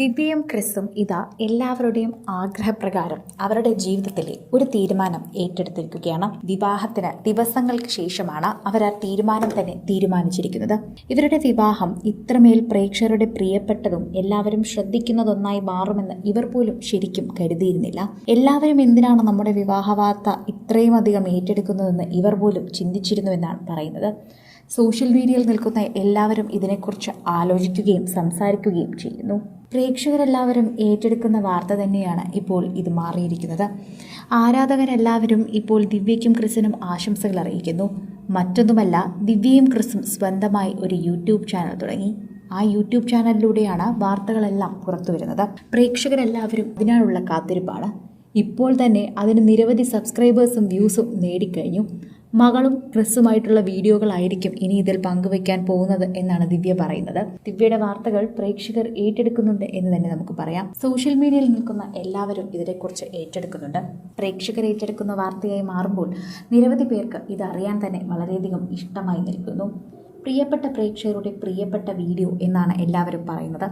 ദിവ്യയും ക്രിസും ഇതാ എല്ലാവരുടെയും ആഗ്രഹപ്രകാരം അവരുടെ ജീവിതത്തിലെ ഒരു തീരുമാനം ഏറ്റെടുത്തിരിക്കുകയാണ്. വിവാഹത്തിന് ദിവസങ്ങൾക്ക് ശേഷമാണ് അവർ ആ തീരുമാനം തന്നെ തീരുമാനിച്ചിരിക്കുന്നത്. ഇവരുടെ വിവാഹം ഇത്രമേൽ പ്രേക്ഷകരുടെ പ്രിയപ്പെട്ടതും എല്ലാവരും ശ്രദ്ധിക്കുന്നതൊന്നായി മാറുമെന്ന് ഇവർ പോലും ശരിക്കും കരുതിയിരുന്നില്ല. എല്ലാവരും എന്തിനാണ് നമ്മുടെ വിവാഹ വാർത്ത ഇത്രയും അധികം ഏറ്റെടുക്കുന്നതെന്ന് ഇവർ പോലും ചിന്തിച്ചിരുന്നുവെന്നാണ് പറയുന്നത്. സോഷ്യൽ മീഡിയയിൽ നിൽക്കുന്ന എല്ലാവരും ഇതിനെക്കുറിച്ച് ആലോചിക്കുകയും സംസാരിക്കുകയും ചെയ്യുന്നു. പ്രേക്ഷകരെല്ലാവരും ഏറ്റെടുക്കുന്ന വാർത്ത തന്നെയാണ് ഇപ്പോൾ ഇത് മാറിയിരിക്കുന്നത്. ആരാധകരെല്ലാവരും ഇപ്പോൾ ദിവ്യയ്ക്കും ക്രിസിനും ആശംസകൾ അറിയിക്കുന്നു. മറ്റൊന്നുമല്ല ദിവ്യയും ക്രിസും സ്വന്തമായി ഒരു യൂട്യൂബ് ചാനൽ തുടങ്ങി. ആ യൂട്യൂബ് ചാനലിലൂടെയാണ് വാർത്തകളെല്ലാം പുറത്തു വരുന്നത് പ്രേക്ഷകരെല്ലാവരും ഇതിനായുള്ള കാത്തിരിപ്പാണ്. ഇപ്പോൾ തന്നെ അതിന് നിരവധി സബ്സ്ക്രൈബേഴ്സും വ്യൂസും നേടിക്കഴിഞ്ഞു. മകളും ക്രിസുമായിട്ടുള്ള വീഡിയോകളായിരിക്കും ഇനി ഇതിൽ പങ്കുവയ്ക്കാൻ പോകുന്നത് എന്നാണ് ദിവ്യ പറയുന്നത്. ദിവ്യയുടെ വാർത്തകൾ പ്രേക്ഷകർ ഏറ്റെടുക്കുന്നുണ്ട് എന്ന് തന്നെ നമുക്ക് പറയാം. സോഷ്യൽ മീഡിയയിൽ നിൽക്കുന്ന എല്ലാവരും ഇതിനെക്കുറിച്ച് ഏറ്റെടുക്കുന്നുണ്ട്. പ്രേക്ഷകർ ഏറ്റെടുക്കുന്ന വാർത്തയായി മാറുമ്പോൾ നിരവധി പേർക്ക് ഇതറിയാൻ തന്നെ വളരെയധികം ഇഷ്ടമായി നിൽക്കുന്നു. പ്രിയപ്പെട്ട പ്രേക്ഷകരുടെ പ്രിയപ്പെട്ട വീഡിയോ എന്നാണ് എല്ലാവരും പറയുന്നത്.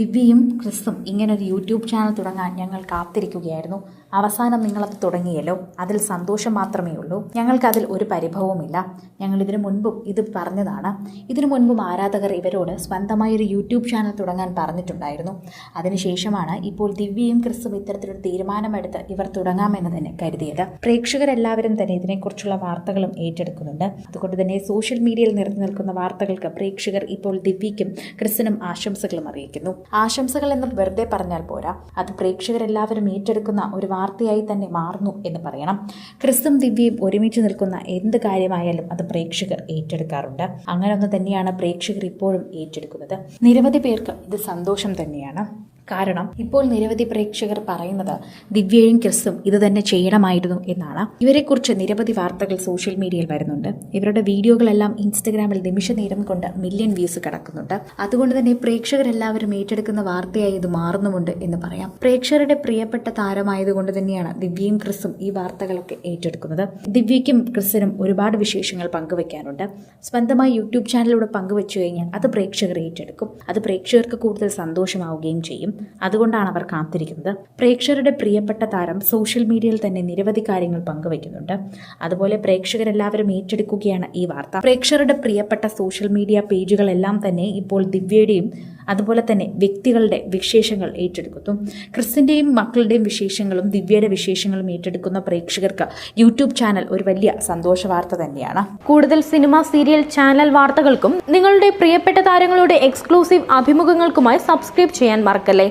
ദിവ്യയും ക്രിസും ഇങ്ങനൊരു യൂട്യൂബ് ചാനൽ തുടങ്ങാൻ ഞങ്ങൾ കാത്തിരിക്കുകയായിരുന്നു. അവസാനം നിങ്ങളത് തുടങ്ങിയല്ലോ. അതിൽ സന്തോഷം മാത്രമേ ഉള്ളൂ. ഞങ്ങൾക്കതിൽ ഒരു പരിഭവവുമില്ല. ഞങ്ങൾ ഇതിനു മുൻപും ഇത് പറഞ്ഞതാണ്. ഇതിനു മുൻപും ആരാധകർ ഇവരോട് സ്വന്തമായി ഒരു യൂട്യൂബ് ചാനൽ തുടങ്ങാൻ പറഞ്ഞിട്ടുണ്ടായിരുന്നു. അതിനുശേഷമാണ് ഇപ്പോൾ ദിവ്യയും ക്രിസ്തും ഇത്തരത്തിലൊരു തീരുമാനമെടുത്ത് ഇവർ തുടങ്ങാമെന്ന് തന്നെ കരുതിയത്. പ്രേക്ഷകരെല്ലാവരും തന്നെ ഇതിനെക്കുറിച്ചുള്ള വാർത്തകളും ഏറ്റെടുക്കുന്നുണ്ട്. അതുകൊണ്ട് തന്നെ സോഷ്യൽ മീഡിയയിൽ നിറഞ്ഞു നിൽക്കുന്ന വാർത്തകൾക്ക് പ്രേക്ഷകർ ഇപ്പോൾ ദിവ്യയ്ക്കും ക്രിസ്തിനും ആശംസകളും അറിയിക്കുന്നു. ആശംസകൾ എന്ന് വെറുതെ പറഞ്ഞാൽ പോരാ. അത് പ്രേക്ഷകരെല്ലാവരും ഏറ്റെടുക്കുന്ന ഒരു വാർത്തയായി തന്നെ മാറുന്നു എന്ന് പറയണം. ക്രിസ്തും ദിവ്യയും ഒരുമിച്ച് നിൽക്കുന്ന എന്ത് കാര്യമായാലും അത് പ്രേക്ഷകർ ഏറ്റെടുക്കാറുണ്ട്. അങ്ങനെ ഒന്ന് തന്നെയാണ് പ്രേക്ഷകർ ഇപ്പോഴും ഏറ്റെടുക്കുന്നത്. നിരവധി പേർക്ക് ഇത് സന്തോഷം തന്നെയാണ്. കാരണം ഇപ്പോൾ നിരവധി പ്രേക്ഷകർ പറയുന്നത് ദിവ്യയും ക്രിസും ഇത് തന്നെ ചെയ്യണമായിരുന്നു എന്നാണ്. ഇവരെക്കുറിച്ച് നിരവധി വാർത്തകൾ സോഷ്യൽ മീഡിയയിൽ വരുന്നുണ്ട്. ഇവരുടെ വീഡിയോകളെല്ലാം ഇൻസ്റ്റഗ്രാമിൽ നിമിഷ നേരം കൊണ്ട് മില്യൺ വ്യൂസ് കടക്കുന്നുണ്ട്. അതുകൊണ്ട് തന്നെ പ്രേക്ഷകരെല്ലാവരും ഏറ്റെടുക്കുന്ന വാർത്തയായി ഇത് മാറുന്നുമുണ്ട് എന്ന് പറയാം. പ്രേക്ഷകരുടെ പ്രിയപ്പെട്ട താരമായതുകൊണ്ട് തന്നെയാണ് ദിവ്യയും ക്രിസും ഈ വാർത്തകളൊക്കെ ഏറ്റെടുക്കുന്നത്. ദിവ്യയ്ക്കും ക്രിസിനും ഒരുപാട് വിശേഷങ്ങൾ പങ്കുവെക്കാനുണ്ട്. സ്വന്തമായി യൂട്യൂബ് ചാനലിലൂടെ പങ്കുവെച്ചു കഴിഞ്ഞാൽ അത് പ്രേക്ഷകർ ഏറ്റെടുക്കും. അത് പ്രേക്ഷകർക്ക് കൂടുതൽ സന്തോഷമാവുകയും ചെയ്യും. അതുകൊണ്ടാണ് അവർ കാത്തിരിക്കുന്നത്. പ്രേക്ഷകരുടെ പ്രിയപ്പെട്ട താരം സോഷ്യൽ മീഡിയയിൽ തന്നെ നിരവധി കാര്യങ്ങൾ പങ്കുവയ്ക്കുന്നുണ്ട്. അതുപോലെ പ്രേക്ഷകരെല്ലാവരും ഏറ്റെടുക്കുകയാണ് ഈ വാർത്ത. പ്രേക്ഷകരുടെ പ്രിയപ്പെട്ട സോഷ്യൽ മീഡിയ പേജുകളെല്ലാം തന്നെ ഇപ്പോൾ ദിവ്യയുടെയും അതുപോലെ തന്നെ വ്യക്തികളുടെ വിശേഷങ്ങൾ ഏറ്റെടുക്കുന്നു. ക്രിസ്റ്റിന്റെയും മക്കളുടെയും വിശേഷങ്ങളും ദിവ്യയുടെ വിശേഷങ്ങളും ഏറ്റെടുക്കുന്ന പ്രേക്ഷകർക്ക് യൂട്യൂബ് ചാനൽ ഒരു വലിയ സന്തോഷ വാർത്ത തന്നെയാണ്. കൂടുതൽ സിനിമ സീരിയൽ ചാനൽ വാർത്തകൾക്കും നിങ്ങളുടെ പ്രിയപ്പെട്ട താരങ്ങളുടെ എക്സ്ക്ലൂസീവ് അഭിമുഖങ്ങൾക്കുമായി സബ്സ്ക്രൈബ് ചെയ്യാൻ മറക്കല്ലേ?